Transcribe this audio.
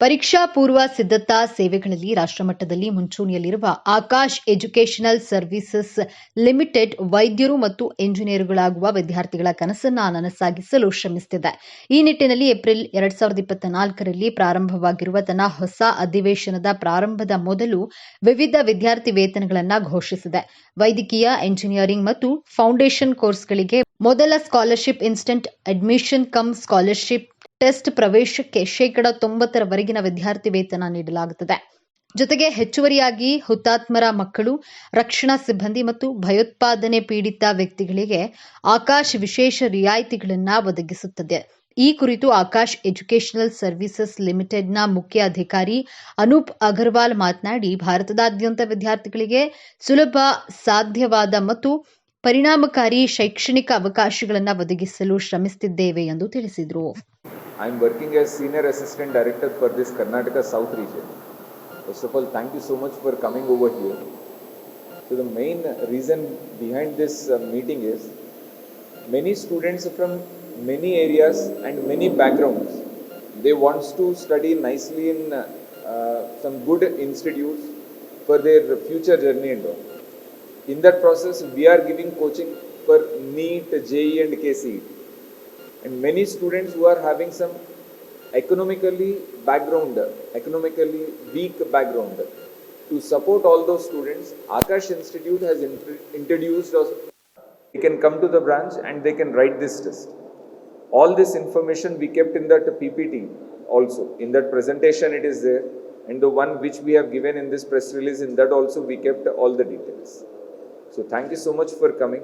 ಪರೀಕ್ಷಾ ಪೂರ್ವ ಸಿದ್ಧತಾ ಸೇವೆಗಳಲ್ಲಿ ರಾಷ್ಟ್ರಮಟ್ಟದಲ್ಲಿ ಮುಂಚೂಣಿಯಲ್ಲಿರುವ ಆಕಾಶ್ ಎಜುಕೇಷನಲ್ ಸರ್ವಿಸಸ್ ಲಿಮಿಟೆಡ್ ವೈದ್ಯರು ಮತ್ತು ಎಂಜಿನಿಯರ್ಗಳಾಗುವ ವಿದ್ಯಾರ್ಥಿಗಳ ಕನಸನ್ನು ನನಸಾಗಿಸಲು ಶ್ರಮಿಸುತ್ತಿದೆ. ಈ ನಿಟ್ಟಿನಲ್ಲಿ ಏಪ್ರಿಲ್ ಎರಡ್ ಸಾವಿರದ ಇಪ್ಪತ್ನಾಲ್ಕರಲ್ಲಿ ಪ್ರಾರಂಭವಾಗಿರುವ ತನ್ನ ಹೊಸ ಅಧಿವೇಶನದ ಪ್ರಾರಂಭದ ಮೊದಲು ವಿವಿಧ ವಿದ್ಯಾರ್ಥಿ ವೇತನಗಳನ್ನು ಘೋಷಿಸಿದೆ. ವೈದ್ಯಕೀಯ, ಎಂಜಿನಿಯರಿಂಗ್ ಮತ್ತು ಫೌಂಡೇಶನ್ ಕೋರ್ಸ್ಗಳಿಗೆ ಮೊದಲ scholarship instant admission cum scholarship test ಪ್ರವೇಶಕ್ಕೆ ಶೇಕಡ ತೊಂಬತ್ತರವರೆಗಿನ ವಿದ್ಯಾರ್ಥಿ ವೇತನ ನೀಡಲಾಗುತ್ತದೆ. ಜೊತೆಗೆ ಹೆಚ್ಚುವರಿಯಾಗಿ ಹುತಾತ್ಮರ ಮಕ್ಕಳು, ರಕ್ಷಣಾ ಸಿಬ್ಬಂದಿ ಮತ್ತು ಭಯೋತ್ಪಾದನೆ ಪೀಡಿತ ವ್ಯಕ್ತಿಗಳಿಗೆ ಆಕಾಶ್ ವಿಶೇಷ ರಿಯಾಯಿತಿಗಳನ್ನು ಒದಗಿಸುತ್ತದೆ. ಈ ಕುರಿತು ಆಕಾಶ್ ಎಜುಕೇಷನಲ್ ಸರ್ವಿಸಸ್ ಲಿಮಿಟೆಡ್ನ ಮುಖ್ಯ ಅಧಿಕಾರಿ ಅನೂಪ್ ಅಗರ್ವಾಲ್ ಮಾತನಾಡಿ, ಭಾರತದಾದ್ಯಂತ ವಿದ್ಯಾರ್ಥಿಗಳಿಗೆ ಸುಲಭ, ಸಾಧ್ಯವಾದ ಮತ್ತು ಪರಿಣಾಮಕಾರಿ ಶೈಕ್ಷಣಿಕ ಅವಕಾಶಗಳನ್ನು ಒದಗಿಸಲು ಶ್ರಮಿಸುತ್ತಿದ್ದೇವೆ ಎಂದು ತಿಳಿಸಿದರು. I am working as Senior Assistant Director for this Karnataka South region. First of all, thank you so much for coming over here. So, the main reason behind this uh, meeting is many students from many areas and many backgrounds they wants to study nicely in uh, some good institutes for their future journey and all. In that process, we are giving coaching for NEET, JE, and KCET and many students who are having some economically background economically weak background to support all those students akash institute has int- introduced us. They can come to the branch and they can write this test. All this information we kept in that ppt also. In that presentation it is there. And the one which we have given in this press release in that also we kept all the details. So thank you so much for coming